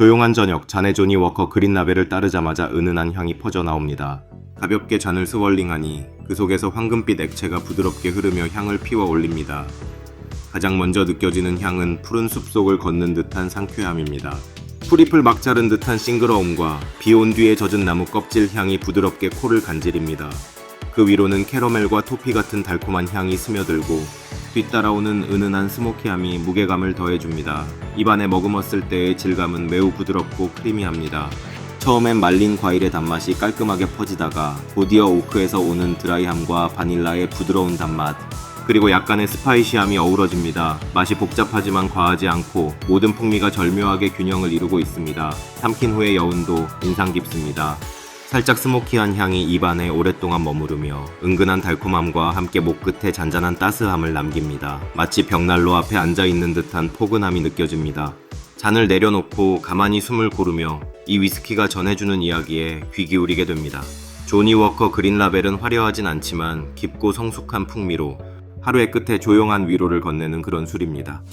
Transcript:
조용한 저녁 잔의 조니 워커 그린 라벨을 따르자마자 은은한 향이 퍼져 나옵니다. 가볍게 잔을 스월링하니 그 속에서 황금빛 액체가 부드럽게 흐르며 향을 피워 올립니다. 가장 먼저 느껴지는 향은 푸른 숲속을 걷는 듯한 상쾌함입니다. 풀잎을 막 자른 듯한 싱그러움과 비 온 뒤에 젖은 나무 껍질 향이 부드럽게 코를 간지립니다. 그 위로는 캐러멜과 토피 같은 달콤한 향이 스며들고 뒤따라오는 은은한 스모키함이 무게감을 더해줍니다. 입안에 머금었을 때의 질감은 매우 부드럽고 크리미합니다. 처음엔 말린 과일의 단맛이 깔끔하게 퍼지다가 곧이어 오크에서 오는 드라이함과 바닐라의 부드러운 단맛 그리고 약간의 스파이시함이 어우러집니다. 맛이 복잡하지만 과하지 않고 모든 풍미가 절묘하게 균형을 이루고 있습니다. 삼킨 후의 여운도 인상 깊습니다. 살짝 스모키한 향이 입안에 오랫동안 머무르며 은근한 달콤함과 함께 목 끝에 잔잔한 따스함을 남깁니다. 마치 벽난로 앞에 앉아 있는 듯한 포근함이 느껴집니다. 잔을 내려놓고 가만히 숨을 고르며 이 위스키가 전해주는 이야기에 귀 기울이게 됩니다. 조니 워커 그린 라벨은 화려하진 않지만 깊고 성숙한 풍미로 하루의 끝에 조용한 위로를 건네는 그런 술입니다.